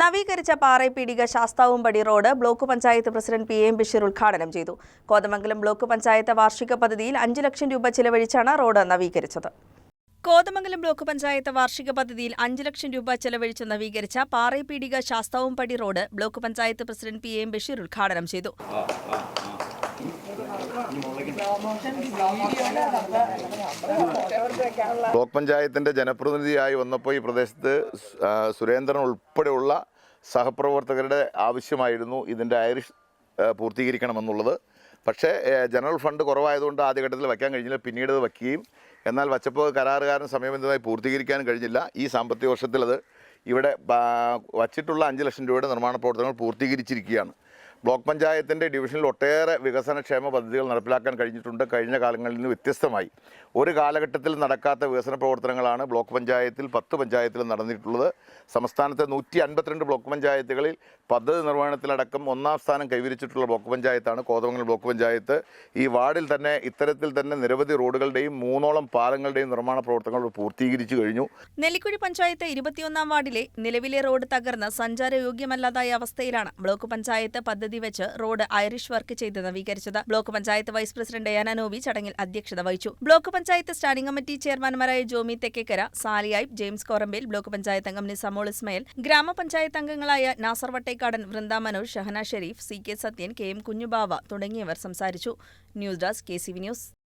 നവീകരിച്ച Parepeedika Sasthavumpady road block panchayat president P M Basheer ഉദ്ഘാടനം ചെയ്തു. കോതമംഗലം ബ്ലോക്ക് പഞ്ചായത്ത് വാർഷിക പദ്ധതിയിൽ അഞ്ചു ലക്ഷം രൂപ ചിലവഴിച്ചാണ് റോഡ് നവീകരിച്ചത്. കോതമംഗലം ബ്ലോക്ക് പഞ്ചായത്ത് വാർഷിക പദ്ധതിയിൽ അഞ്ചു ലക്ഷം രൂപ ചെലവഴിച്ച് നവീകരിച്ച Parepeedika Sasthavumpady road block panchayat president P M Basheer ഉദ്ഘാടനം ചെയ്തു. ബ്ലോക്ക് പഞ്ചായത്തിന്റെ ജനപ്രതിനിധിയായി വന്നപ്പോൾ ഈ പ്രദേശത്ത് സുരേന്ദ്രൻ ഉൾപ്പെടെയുള്ള സഹപ്രവർത്തകരുടെ ആവശ്യമായിരുന്നു ഇതിന്റെ ഐറിഷ് പൂർത്തീകരിക്കണമെന്നുള്ളത്. പക്ഷേ ജനറൽ ഫണ്ട് കുറവായതുകൊണ്ട് ആദ്യഘട്ടത്തിൽ വയ്ക്കാൻ കഴിഞ്ഞില്ല. പിന്നീട് അത് വയ്ക്കുകയും എന്നാൽ വച്ചപ്പോൾ കരാറുകാരൻ സമയബന്ധിതമായി പൂർത്തീകരിക്കാനും കഴിഞ്ഞില്ല. ഈ സാമ്പത്തിക വർഷത്തിലത് ഇവിടെ വച്ചിട്ടുള്ള അഞ്ച് ലക്ഷം രൂപയുടെ നിർമ്മാണ പ്രവർത്തനങ്ങൾ പൂർത്തീകരിച്ചിരിക്കുകയാണ്. ബ്ലോക്ക് പഞ്ചായത്തിന്റെ ഡിവിഷനിൽ ഒട്ടേറെ വികസനക്ഷേമ പദ്ധതികൾ നടപ്പിലാക്കാൻ കഴിഞ്ഞിട്ടുണ്ട്. കഴിഞ്ഞ കാലങ്ങളിൽ നിന്ന് വ്യത്യസ്തമായി. ഒരു കാലഘട്ടത്തിൽ നടക്കാത്ത വികസന പ്രവർത്തനങ്ങളാണ് ബ്ലോക്ക് പഞ്ചായത്തിൽ പത്ത് പഞ്ചായത്തിൽ നടന്നിട്ടുള്ളത്. സംസ്ഥാനത്തെ നൂറ്റി അൻപത്തിരണ്ട് ബ്ലോക്ക് പഞ്ചായത്തുകളിൽ പദ്ധതി നിർവഹണത്തിലടക്കം ഒന്നാം സ്ഥാനം കൈവരിച്ചിട്ടുള്ള ബ്ലോക്ക് പഞ്ചായത്താണ് കോതമംഗലം ബ്ലോക്ക് പഞ്ചായത്ത്. ഈ വാർഡിൽ തന്നെ ഇത്തരത്തിൽ തന്നെ നിരവധി റോഡുകളുടെയും മൂന്നോളം പാലങ്ങളുടെയും നിർമ്മാണ പ്രവർത്തനങ്ങൾ പൂർത്തീകരിച്ചു കഴിഞ്ഞു. നെല്ലിക്കുഴി പഞ്ചായത്ത് ഇരുപത്തിയൊന്നാം വാർഡിലെ നിലവിലെ റോഡ് തകർന്ന് സഞ്ചാരയോഗ്യമല്ലാതായ അവസ്ഥയിലാണ് ബ്ലോക്ക് പഞ്ചായത്ത് പദ്ധതി വെച്ച് റോഡ് ഐറിഷ് വർക്ക് ചെയ്ത് നവീകരിച്ചത്. Block panchayat vice president Diana ചടങ്ങിൽ അധ്യക്ഷത വഹിച്ചു. ബ്ലോക്ക് പഞ്ചായത്ത് സ്റ്റാൻഡിംഗ് കമ്മിറ്റി ചെയർമാൻമാരായ ജോമി തെക്കേക്കര സാലിയായിബ് ജെയിംസ് കോറമ്പേൽ ബ്ലോക്ക് പഞ്ചായത്ത് അംഗം നിസാമോൾ ഇസ്മയിൽ ഗ്രാമപഞ്ചായത്ത് അംഗങ്ങളായ Nasar Vattekkadan Vrinda Manoj Shahana Sherif C K Sathyan K M Kunjubava തുടങ്ങിയവർ സംസാരിച്ചു. News desk K C V news.